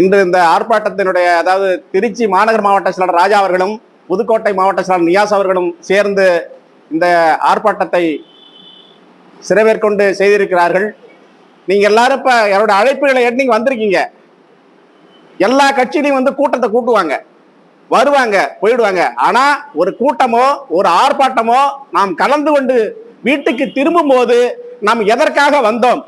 இன்று இந்த ஆர்ப்பாட்டத்தினுடைய அதாவது திருச்சி மாநகர் மாவட்ட செயலர் ராஜா அவர்களும் புதுக்கோட்டை மாவட்ட செயலர் நியாஸ் அவர்களும் சேர்ந்து இந்த ஆர்ப்பாட்டத்தை சிறைவேற்கொண்டு செய்திருக்கிறார்கள். நீங்கள் எல்லாரும் இப்போ என்னோட அழைப்புகளை எண்ணி நீங்க வந்திருக்கீங்க. எல்லா கட்சியிலையும் வந்து கூட்டத்தை கூட்டுவாங்க. வருவாங்க போயிடுவாங்க. ஆனா ஒரு கூட்டமோ ஒரு ஆர்ப்பாட்டமோ நாம் கலந்து கொண்டு வீட்டுக்கு திரும்பும் போது நாம் எதற்காக வந்தோம்?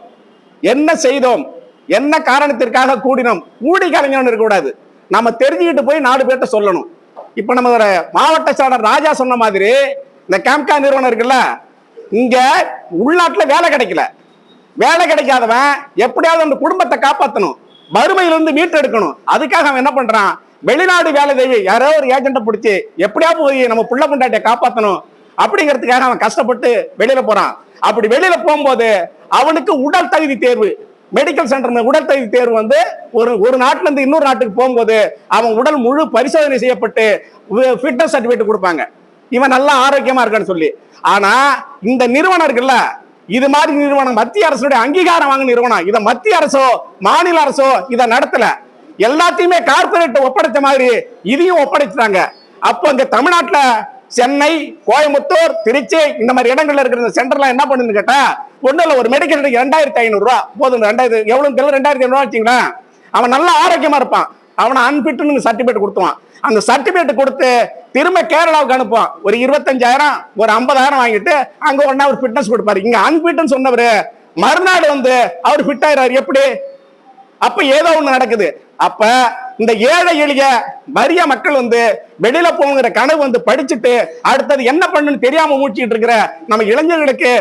என்ன செய்தோம்? என்ன காரணத்திற்காக கூடினோம்? கூடி கலைஞன் இருக்கக்கூடாது. நம்ம தெரிஞ்சுக்கிட்டு போய் நாலு பேர்கிட்ட சொல்லணும். இப்ப நம்ம ஒரு மாவட்ட சாளர் ராஜா சொன்ன மாதிரி இந்த கேம்கா நிறுவனம் இருக்குல்ல இங்க உள்நாட்டுல வேலை கிடைக்கல. வேலை கிடைக்காதவன் எப்படியாவது அந்த குடும்பத்தை காப்பாற்றணும் வறுமையிலிருந்து மீட்டெடுக்கணும். அதுக்காக அவன் என்ன பண்றான்? வெளிநாடு வேலை தேவி யாரோ ஒரு ஏஜென்ட்டை பிடிச்சி எப்படியாவது போய் நம்ம புள்ள பொண்டாட்டியை காப்பாற்றணும் அப்படிங்கிறதுக்காக அவன் கஷ்டப்பட்டு வெளியில போறான். அப்படி வெளியில போகும்போது அவனுக்கு உடல் தகுதி தேர்வு. மெடிக்கல் சென்டர் உடல் தேர்வு வந்து ஒரு ஒரு நாட்டிலேருந்து இன்னொரு நாட்டுக்கு போகும்போது அவன் உடல் முழு பரிசோதனை செய்யப்பட்டு ஃபிட்னஸ் சர்டிஃபிகேட் கொடுப்பாங்க. இவன் நல்லா ஆரோக்கியமா இருக்கான்னு சொல்லி. ஆனா இந்த நிறுவனம் இருக்குல்ல இது மாதிரி நிறுவனம் மத்திய அரசுடைய அங்கீகாரம் வாங்க நிறுவனம் இதை மத்திய அரசோ மாநில அரசோ இதை நடத்தல. எல்லாத்தையுமே கார்பரேட் ஒப்படைச்ச மாதிரி இதையும் ஒப்படைச்சிட்டாங்க. அப்போ இந்த தமிழ்நாட்டில் சென்னை கோயம்புத்தூர் திருச்சி இந்த மாதிரி இடங்கள்ல இருக்கிற இந்த சென்டர்லாம் என்ன பண்ணுன்னு கேட்டா ஒண்ணு இல்லை ஒரு மெடிக்கல் ரெண்டாயிரத்தி ஐநூறு ரூபா. போதும் ரெண்டாயிரத்தி எவ்வளவு தெரியல ரெண்டாயிரத்தி ஐநூறு வச்சுங்களேன். அவன் நல்லா ஆரோக்கியமா இருப்பான். அவனை அன்பிட்டுன்னு சர்டிபிகேட் கொடுத்துவான். அந்த சர்டிபிகேட் கொடுத்து திரும்ப கேரளாவுக்கு அனுப்புவான். ஒரு இருபத்தஞ்சாயிரம் ஒரு ஐம்பதாயிரம் வாங்கிட்டு அங்க ஒன்னா ஒரு ஃபிட்னஸ் கொடுப்பாரு. இங்க அன்பிட்டுன்னு சொன்னவர் மறுநாள் வந்து அவர் ஃபிட் ஆயிடுறாரு எப்படி? அப்ப ஏதோ ஒண்ணு நடக்குது. அப்ப இந்த ஏழை எளிய வறிய மக்கள் வந்து வெளியில போங்கிற கனவு வந்து படிச்சுட்டு அடுத்தது என்ன பண்ணுன்னு தெரியாம மூச்சிட்டு இருக்கிற நம்ம இளைஞர்களுக்கு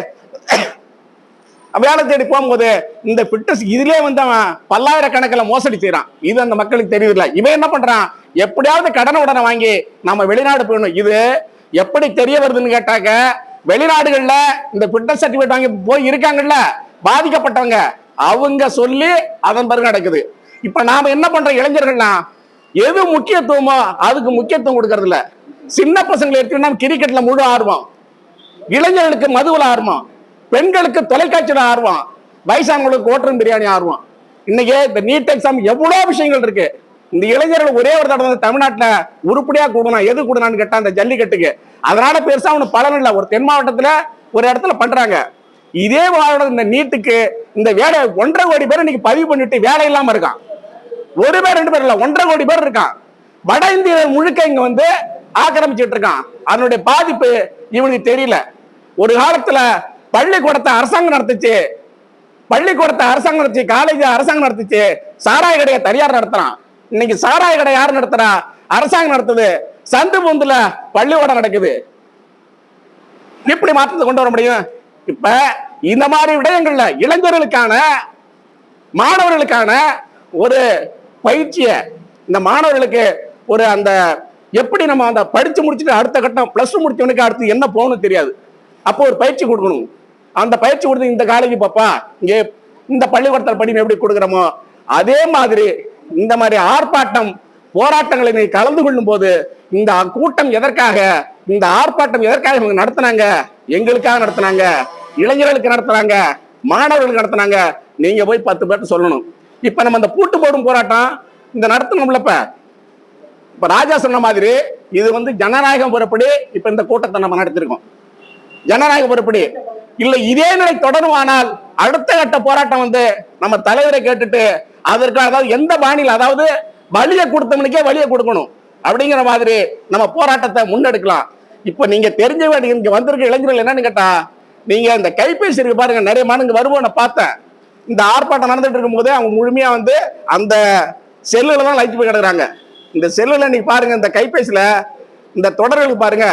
வேலை தேடி போகும்போது இந்த பிட்னஸ் இதுலயே வந்து அவன் பல்லாயிரக்கணக்கில் மோசடி செய்யறான் இது அந்த மக்களுக்கு தெரியல இவன் என்ன பண்றான்? எப்படியாவது கடனை உடனே வாங்கி நம்ம வெளிநாடு போயிடணும். இது எப்படி தெரிய வருதுன்னு கேட்டாக்க வெளிநாடுகள்ல இந்த பிட்னஸ் சர்டிபிகேட் வாங்கி போய் இருக்காங்கல்ல பாதிக்கப்பட்டவங்க. அவங்க சொல்லி அதன் பிறகு நடக்குது. இப்ப நாம என்ன பண்ற இளைஞர்கள்னா எது முக்கியத்துவமோ அதுக்கு முக்கியத்துவம் கொடுக்கறது இல்ல சின்ன பசங்களை எடுத்துக்கிட்டா கிரிக்கெட்ல முழு ஆர்வம். இளைஞர்களுக்கு மதுவில் ஆர்வம். பெண்களுக்கு தொலைக்காட்சியில ஆர்வம். வயசானவங்களுக்கு ஓட்டரும் பிரியாணி ஆர்வம். இன்னைக்கு இந்த நீட் எக்ஸாம் எவ்வளவு விஷயங்கள் இருக்கு. இந்த இளைஞர்கள் ஒரே ஒரு தடவை வந்து தமிழ்நாட்டுல உருப்படியா கூடணும் எது கூடணும்னு கேட்டா அந்த ஜல்லிக்கட்டுக்கு. அதனால பெருசா அவனுக்கு பலன் இல்லை. ஒரு தென் மாவட்டத்துல ஒரு இடத்துல பண்றாங்க. இதே மாவட்டம் இந்த நீட்டுக்கு இந்த வேலை ஒன்றரை கோடி பேர் இன்னைக்கு பதிவு பண்ணிட்டு வேலை இல்லாம இருக்கான். ஒரு பேர் ரெண்டு பேர் இல்ல ஒன்றரை கோடி பேர் இருக்கான். வட இந்தியர் முழுக்க இங்க வந்து ஆக்கிரமிச்சிட்டு இருக்கான். அதனுடைய பாதிப்பு இவனுக்கு தெரியல. ஒரு காலத்துல பள்ளிக்கூடத்தை அரசாங்கம் நடத்துச்சு. பள்ளிக்கூடத்தை அரசாங்கம் நடத்துச்சு காலேஜ் அரசாங்கம் நடத்துச்சு. சாராய கடையை தனியார் நடத்துறான். இன்னைக்கு சாராய கடை யார் நடத்துறா? அரசாங்கம் நடத்துது. சந்து பூந்துல பள்ளிக்கூடம் நடக்குது. எப்படி மாற்றத்தை கொண்டு வர முடியும்? இப்ப இந்த மாதிரி விடயங்கள்ல இளைஞர்களுக்கான மாணவர்களுக்கான ஒரு பயிற்சியை இந்த மாணவர்களுக்கு ஒரு அந்த எப்படி நம்ம அந்த படித்து முடிச்சுட்டு அடுத்த கட்டம் ப்ளஸ் டூ முடிச்சவனுக்கு அடுத்து என்ன போகணும் தெரியாது. அப்போ ஒரு பயிற்சி கொடுக்கணும். அந்த பயிற்சி கொடுத்து இந்த காலேஜ் பாப்பா இங்கே இந்த பள்ளிக்கூடத்தில் படிப்பு எப்படி கொடுக்குறோமோ அதே மாதிரி இந்த மாதிரி ஆர்ப்பாட்டம் போராட்டங்களை நீ கலந்து கொள்ளும் போது இந்த கூட்டம் எதற்காக இந்த ஆர்ப்பாட்டம் எதற்காக இவங்க நடத்தினாங்க? எங்களுக்காக நடத்துனாங்க? இளைஞர்களுக்கு நடத்துனாங்க? மாணவர்களுக்கு நடத்தினாங்க? நீங்க போய் பத்து பேர்ட்ட சொல்லணும். இப்ப நம்ம இந்த பூட்டு போடும் போராட்டம் இந்த நடத்தணும்ல இப்ப இப்ப ராஜா சொன்ன மாதிரி இது வந்து ஜனநாயகம் புறப்படி இப்ப இந்த கூட்டத்தை நம்ம நடத்திருக்கோம். ஜனநாயக புறப்படி இல்ல இதே நிலை தொடருமானால் அடுத்த கட்ட போராட்டம் வந்து நம்ம தலைவரை கேட்டுட்டு அதற்காக அதாவது எந்த பாணியில் அதாவது வழியை கொடுத்தவனுக்கே வழியை கொடுக்கணும். அப்படிங்கிற மாதிரி நம்ம போராட்டத்தை முன்னெடுக்கலாம். இப்ப நீங்க தெரிஞ்ச வேண்டிய இங்க வந்திருக்க இளைஞர்கள் என்னன்னு கேட்டா நீங்க இந்த கைபேசி இருக்கு பாருங்க நிறைய மானுங்க வருவோம் நான் பார்த்தேன். இந்த ஆர்ப்பாட்டம் நடந்துட்டு இருக்கும்போது அவங்க முழுமையா வந்து அந்த செல்லுல தான் லைட் போய் கிடக்குறாங்க. இந்த செல்லுல நீங்க பாருங்க இந்த கைபேசியில இந்த தொடர்களுக்கு பாருங்க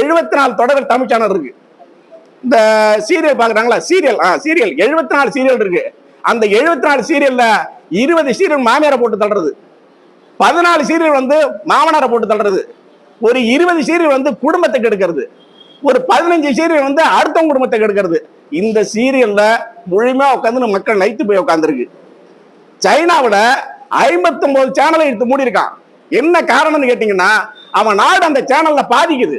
எழுபத்தி நாலு தொடர்கள் தமிழ் சேனல் இருக்கு. இந்த சீரியல் பாக்குறாங்களா சீரியல் ஆ சீரியல் எழுபத்தி நாலு சீரியல் இருக்கு. அந்த எழுபத்தி நாலு சீரியல்ல இருபது சீரியல் மாமியாரை போட்டு தள்ளுறது. பதினாலு சீரியல் வந்து மாமனாரை போட்டு தள்ளுறது. ஒரு இருபது சீரியல் வந்து குடும்பத்தை கெடுக்கிறது. ஒரு பதினஞ்சு சீரியல் வந்து அடுத்தவங்க குடும்பத்தை கெடுக்கிறது. இந்த சீரியல்ல முழுமையா உட்காந்து மக்கள் நைத்து போய் உட்காந்துருக்கு சைனாவுல ஐம்பத்தொம்போது சேனலை எடுத்து மூடி இருக்கான் என்ன காரணம்னு கேட்டீங்கன்னா அவன் நாடு அந்த சேனல்ல பாதிக்குது.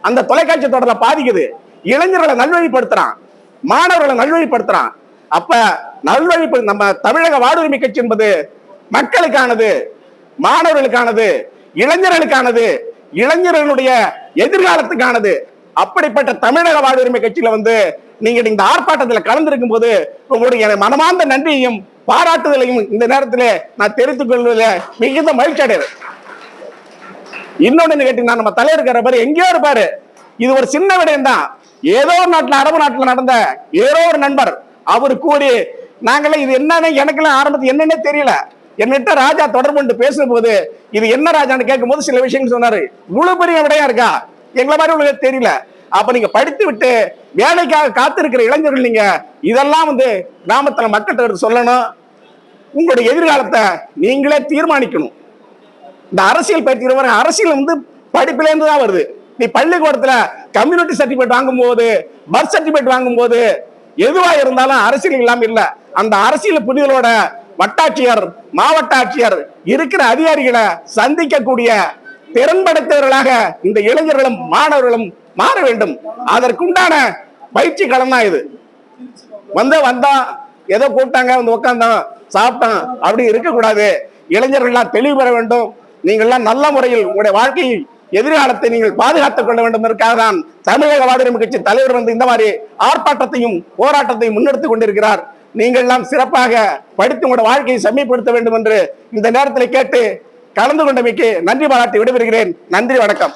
அந்த தொலைக்காட்சி தொடர்ல பாதிக்குது. இளைஞர்களை நல்வழிப்படுத்துறான். மாணவர்களை நல்வழிப்படுத்துறான். அப்ப நல்வழி நம்ம தமிழக வாடுரிமை கட்சி என்பது மக்களுக்கானது மாணவர்களுக்கானது இளைஞர்களுக்கானது இளைஞர்களுடைய எதிர்காலத்துக்கானது. அப்படிப்பட்ட தமிழக வாழ்வுரிமை கட்சியில வந்து நீங்க இந்த ஆர்ப்பாட்டத்துல கலந்திருக்கும் போது உங்களுடைய மனமார்ந்த நன்றியையும் பாராட்டுதலையும் இந்த நேரத்தில் நான் தெரிவித்துக் கொள்வதில் மிகுந்த மகிழ்ச்சி அடைகிறேன். இன்னொன்னு கேட்டீங்கன்னா நம்ம தலைவர் இருக்கிற பாரு எங்கேயோ இருப்பாரு. இது ஒரு சின்ன விடயம் தான் ஏதோ ஒரு நாட்டுல அரபு நாட்டுல நடந்த ஏதோ ஒரு நண்பர் அவர் கூறி நாங்களே இது என்னன்னு எனக்கெல்லாம் ஆரம்பத்து என்னன்னே தெரியல. என்னிட்ட ராஜா தொடர்பு கொண்டு பேசும்போது இது என்ன ராஜான்னு கேட்கும்போது சில விஷயங்கள் சொன்னாரு. இவ்வளவு பெரிய விடையா இருக்கா? எங்களை மாதிரி உங்களுக்கு தெரியல. அப்ப நீங்க படித்து விட்டு வேலைக்காக காத்திருக்கிற இளைஞர்கள் நீங்க இதெல்லாம் வந்து கிராமத்துல மக்கள்கிட்ட சொல்லணும். உங்களுடைய எதிர்காலத்தை நீங்களே தீர்மானிக்கணும். இந்த அரசியல் பயிற்சி வர அரசியல் வந்து படிப்புலேருந்து தான் வருது. நீ பள்ளிக்கூடத்துல கம்யூனிட்டி சர்டிபிகேட் வாங்கும்போது பர்த் சர்டிபிகேட் வாங்கும்போது எதுவா இருந்தாலும் அரசியல் இல்லாம இல்ல. அந்த அரசியல் புரிதலோட வட்டாட்சியர் மாவட்ட ஆட்சியர் இருக்கிற அதிகாரிகளை சந்திக்கக்கூடிய திறன்படைத்தவர்களாக இந்த இளைஞர்களும் மாணவர்களும் மாற வேண்டும். அதற்குண்டான பயிற்சி களம் இது. வந்து வந்தான் ஏதோ கூப்பிட்டாங்க வந்து உட்காந்தான் சாப்பிட்டான் அப்படி இருக்கக்கூடாது. இளைஞர்கள்லாம் தெளிவு பெற வேண்டும். நீங்கள்லாம் நல்ல முறையில் உங்களுடைய வாழ்க்கை எதிர்காலத்தை நீங்கள் பாதுகாத்துக் கொள்ள வேண்டும் என்பதற்காக தான் தமிழக வாழ்வுரிமை கட்சி தலைவர் வந்து இந்த மாதிரி ஆர்ப்பாட்டத்தையும் போராட்டத்தையும் முன்னெடுத்துக் கொண்டிருக்கிறார். நீங்கள்லாம் சிறப்பாக படித்து உங்களுடைய வாழ்க்கையை செம்மைப்படுத்த வேண்டும் என்று இந்த நேரத்தில் கேட்டு கலந்து கொண்டமைக்கு நன்றி பாராட்டி விடைபெறுகிறேன். நன்றி வணக்கம்.